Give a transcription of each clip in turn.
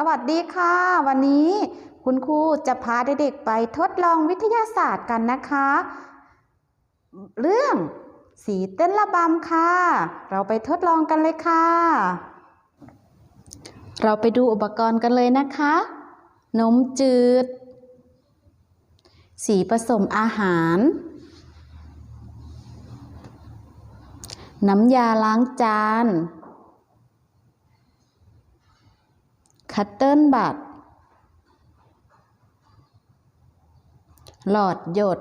สวัสดีค่ะ วันนี้คุณครูจะพาเด็กๆไปทดลองวิทยาศาสตร์กันนะคะ เรื่องสีเต้นระบำค่ะ เราไปทดลองกันเลยค่ะ เราไปดูอุปกรณ์กันเลยนะคะ นมจืด สีผสมอาหาร น้ำยาล้างจาน คัตเติ้ลบัตหลอดหยด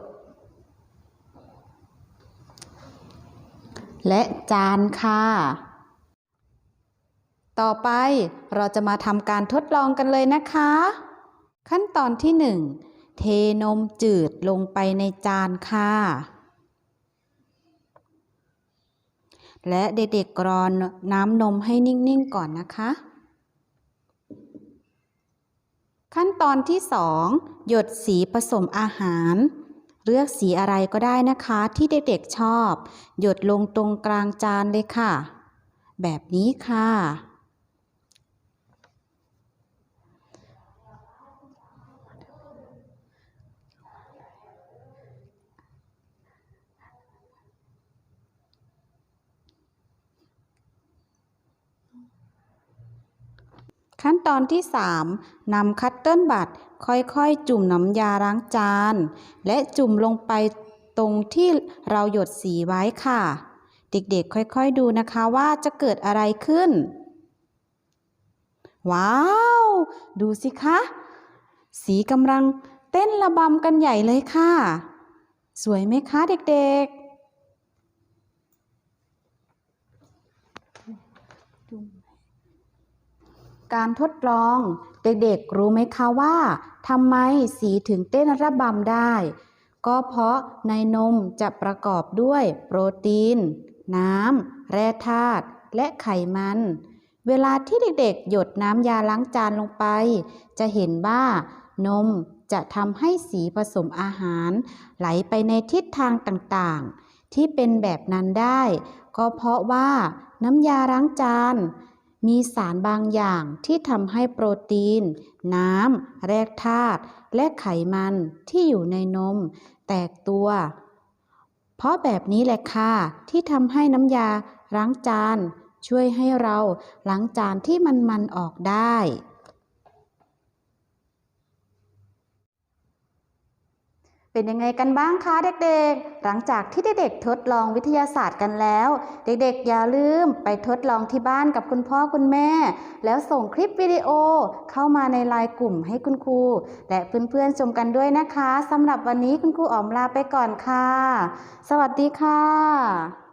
และจานค่ะ ต่อไปเราจะมาทำการทดลองกันเลยนะคะ ขั้นตอนที่ 1 เทนมจืดลงไปในจานค่ะ และเด็กๆกรอนน้ำนมให้นิ่ง ๆ ก่อนนะคะ ขั้นตอนที่ 2 หยดสีผสมอาหาร เลือกสีอะไรก็ได้นะคะที่เด็กๆชอบ หยดลงตรงกลางจานเลยค่ะ แบบนี้ค่ะ ขั้นตอนที่3นำคัตเติ้ลบัตรค่อยๆ จุ่มน้ำยาล้างจาน และจุ่มลงไปตรงที่เราหยดสีไว้ค่ะ เด็กๆ ค่อยๆดูนะคะว่าจะเกิดอะไรขึ้น ว้าว ดูสิคะ สีกำลังเต้นระบำกันใหญ่เลยค่ะ สวยไหมคะเด็กๆ การทดลอง เด็กๆรู้ไหมคะว่าทำไมสีถึงเต้นระบำได้ ก็เพราะในนมจะประกอบด้วยโปรตีน น้ำ แร่ธาตุและไขมัน เวลาที่เด็กๆ หยดน้ำยาล้างจานลงไป จะเห็นว่านมจะทำให้สีผสมอาหาร ไหลไปในทิศทางต่างๆ ที่เป็นแบบนั้นได้ ก็เพราะว่าน้ำยาล้างจาน มีสารบางอย่างที่ทำให้โปรตีน น้ำ แร่ธาตุ และไขมันที่อยู่ในนม แตกตัว เพราะแบบนี้แหละค่ะ ที่ทำให้น้ำยาล้างจาน ช่วยให้เราล้างจานที่มันๆออกได้ เป็นยังไงกันบ้างคะเด็กๆ หลังจากที่เด็กๆทดลองวิทยาศาสตร์กันแล้ว เด็กๆอย่าลืมไปทดลองที่บ้านกับคุณพ่อคุณแม่ แล้วส่งคลิปวิดีโอเข้ามาในไลน์กลุ่มให้คุณครูและเพื่อนๆชมกันด้วยนะคะสำหรับวันนี้คุณครูอ๋อมลาไปก่อนค่ะ สวัสดีค่ะ